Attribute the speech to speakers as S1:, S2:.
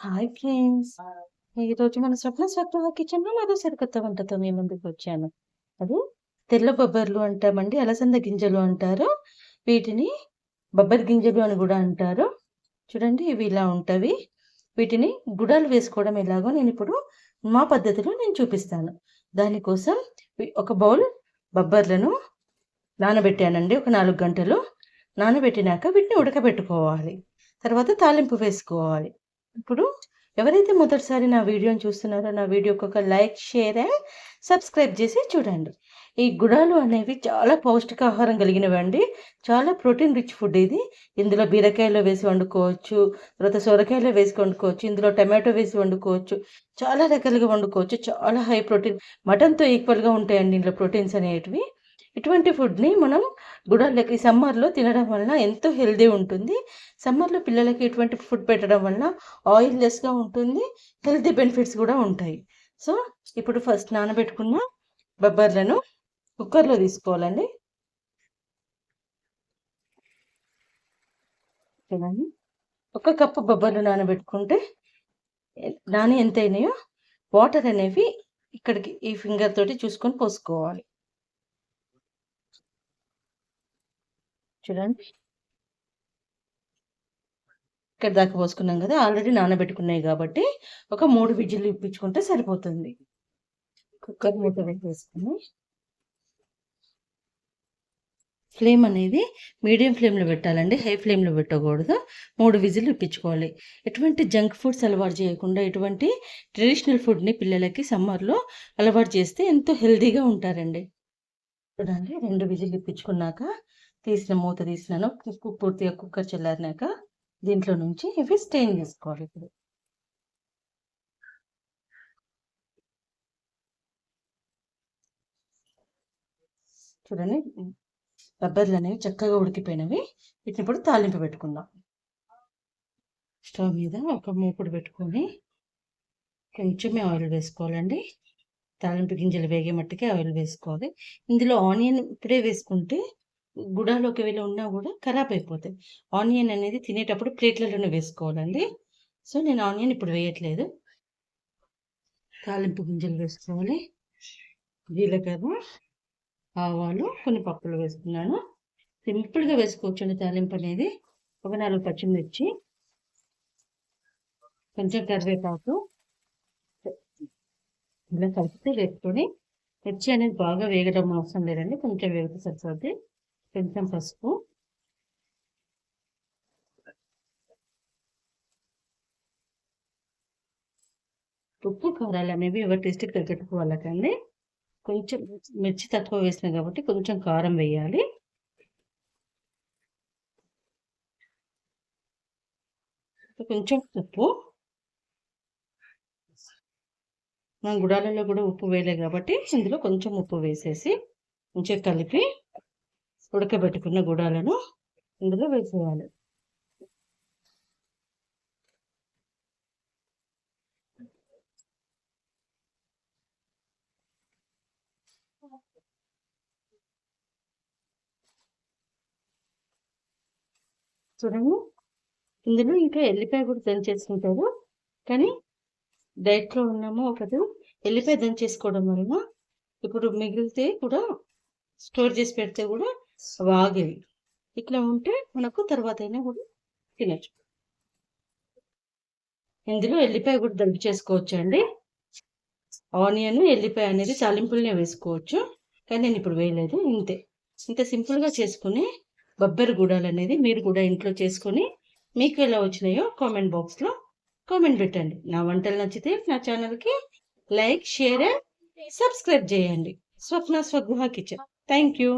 S1: Hi friends ఈరోజు మన స్వప్న స్వప్న కిచెన్లో మరో సరికొత్త వంటతో మీ ముందుకు వచ్చాను. అది తెల్ల బొబ్బర్లు అంటామండి. అలసంద గింజలు అంటారు. వీటిని బొబ్బరి గింజలు అని కూడా అంటారు. చూడండి ఇవి ఇలా ఉంటవి. వీటిని గుడాలు వేసుకోవడం ఎలాగో నేను ఇప్పుడు మా పద్ధతిలో నేను చూపిస్తాను. దానికోసం ఒక బౌల్ బొబ్బర్లను నానబెట్టానండి. ఒక నాలుగు గంటలు నానబెట్టినాక వీటిని ఉడకబెట్టుకోవాలి. తర్వాత తాలింపు వేసుకోవాలి. ఇప్పుడు ఎవరైతే మొదటిసారి నా వీడియోని చూస్తున్నారో నా వీడియోకి ఒక లైక్ షేర్ సబ్స్క్రైబ్ చేసి చూడండి. ఈ గుడాలు అనేవి చాలా పౌష్టికాహారం కలిగినవి అండి. చాలా ప్రోటీన్ రిచ్ ఫుడ్ ఇది. ఇందులో బీరకాయలో వేసి వండుకోవచ్చు తర్వాత సొరకాయలో వేసి వండుకోవచ్చు ఇందులో టమాటో వేసి వండుకోవచ్చు చాలా రకాలుగా వండుకోవచ్చు చాలా హై ప్రోటీన్ మటన్తో ఈక్వల్గా ఉంటాయండి ఇందులో ప్రోటీన్స్ అనేటివి. ఇటువంటి ఫుడ్ని మనం గుడాలకి సమ్మర్లో తినడం వలన ఎంతో హెల్దీ ఉంటుంది. సమ్మర్లో పిల్లలకి ఇటువంటి ఫుడ్ పెట్టడం వలన ఆయిల్ లెస్గా ఉంటుంది. హెల్తీ బెనిఫిట్స్ కూడా ఉంటాయి. సో ఇప్పుడు ఫస్ట్ నానబెట్టుకున్న బొబ్బర్లను కుక్కర్లో తీసుకోవాలండి. ఓకేనండి ఒక కప్పు బొబ్బర్లు నానబెట్టుకుంటే నాని ఎంత అయినాయో వాటర్ అనేవి ఇక్కడికి ఈ ఫింగర్ తోటి చూసుకొని పోసుకోవాలి. చూడండి. ఇక్కడ దాకా పోసుకున్నాం కదా ఆల్రెడీ నానబెట్టుకున్నాయి కాబట్టి ఒక మూడు విజిల్లు ఇప్పించుకుంటే సరిపోతుంది. కుక్కర్ మూత వేసేసుకుని ఫ్లేమ్ అనేది మీడియం ఫ్లేమ్లో పెట్టాలండి హై ఫ్లేమ్లో పెట్టకూడదు. మూడు విజిల్లు ఇప్పించుకోవాలి. ఎటువంటి జంక్ ఫుడ్స్ అలవాటు చేయకుండా ఎటువంటి ట్రెడిషనల్ ఫుడ్ని పిల్లలకి సమ్మర్లో అలవాటు చేస్తే ఎంతో హెల్తీగా ఉంటారండి. చూడండి రెండు విజిల్లు ఇప్పించుకున్నాక తీసిన మూత తీసినాను. పూర్తిగా కుక్కర్ చల్లారినాక దీంట్లో నుంచి ఇవి స్టెయిన్ చేసుకోవాలి ఇప్పుడు. చూడండి రబ్బర్లు అనేవి చక్కగా ఉడికిపోయినవి. వీటిని ఇప్పుడు తాలింపు పెట్టుకుందాం. స్టవ్ మీద ఒక మూకుడు పెట్టుకొని కొంచెమే ఆయిల్ వేసుకోవాలండి. తాలింపు గింజలు వేగే మట్టికి ఆయిల్ వేసుకోవాలి. ఇందులో ఆనియన్ ఇప్పుడే వేసుకుంటే గుడాలు ఒకవేళ ఉన్నా కూడా ఖరాబ్ అయిపోతాయి. ఆనియన్ అనేది తినేటప్పుడు ప్లేట్లలోనే వేసుకోవాలండి. సో నేను ఆనియన్ ఇప్పుడు వేయట్లేదు. తాలింపు గింజలు వేసుకోవాలి. జీలకర్ర ఆవాలు కొన్ని పప్పులు వేసుకున్నాను సింపుల్గా వేసుకోవచ్చండి తాలింపు అనేది. ఒక నాలుగు పచ్చిమిర్చి కొంచెం కరివేపాకు ఇలా కలిపితే వేసుకొని మిర్చి అనేది బాగా వేగడం అవసరం లేదండి. కొంచెం వేగితే సరిపోతుంది కొంచెం పసుపు. ఉప్పు కారాలు అనేవి ఎవరి టేస్ట్కి తగ్గట్టుకు వాళ్ళకండి కొంచెం మిర్చి తక్కువ వేసినా కాబట్టి కొంచెం కారం వేయాలి. కొంచెం ఉప్పు. మనం గుడాలలో కూడా ఉప్పు వేయలేదు కాబట్టి ఇందులో కొంచెం ఉప్పు వేసేసి కొంచెం కలిపి ఉడకబెట్టుకున్న గుడాలను ఇందులో వేసేయాలి. చూడండి. ఇందులో ఇంకా ఎల్లిపాయ కూడా దంచేసుకుంటారు. కానీ డైట్లో ఉన్నాము ఒకటి ఎల్లిపాయ దంచేసుకోవడం వలన ఇప్పుడు మిగిలితే కూడా స్టోర్ చేసి పెడితే కూడా అవి ఇట్లా ఉంటే మనకు తర్వాత అయినా కూడా తినచ్చు. ఇందులో ఎల్లిపాయ కూడా దంపు చేసుకోవచ్చు అండి ఆనియన్ ఎల్లిపాయ అనేది తాలింపులనే వేసుకోవచ్చు. కానీ నేను ఇప్పుడు వేయలేదు ఇంతే. ఇంత సింపుల్గా చేసుకుని బొబ్బరి గూడాలు అనేది మీరు కూడా ఇంట్లో చేసుకొని మీకు ఎలా వచ్చినాయో కామెంట్ బాక్స్లో కామెంట్ పెట్టండి. నా వంటలు నచ్చితే నా ఛానల్కి లైక్ షేర్ అండ్ సబ్స్క్రైబ్ చేయండి. Swapna Swagruha kitchen. Thank you.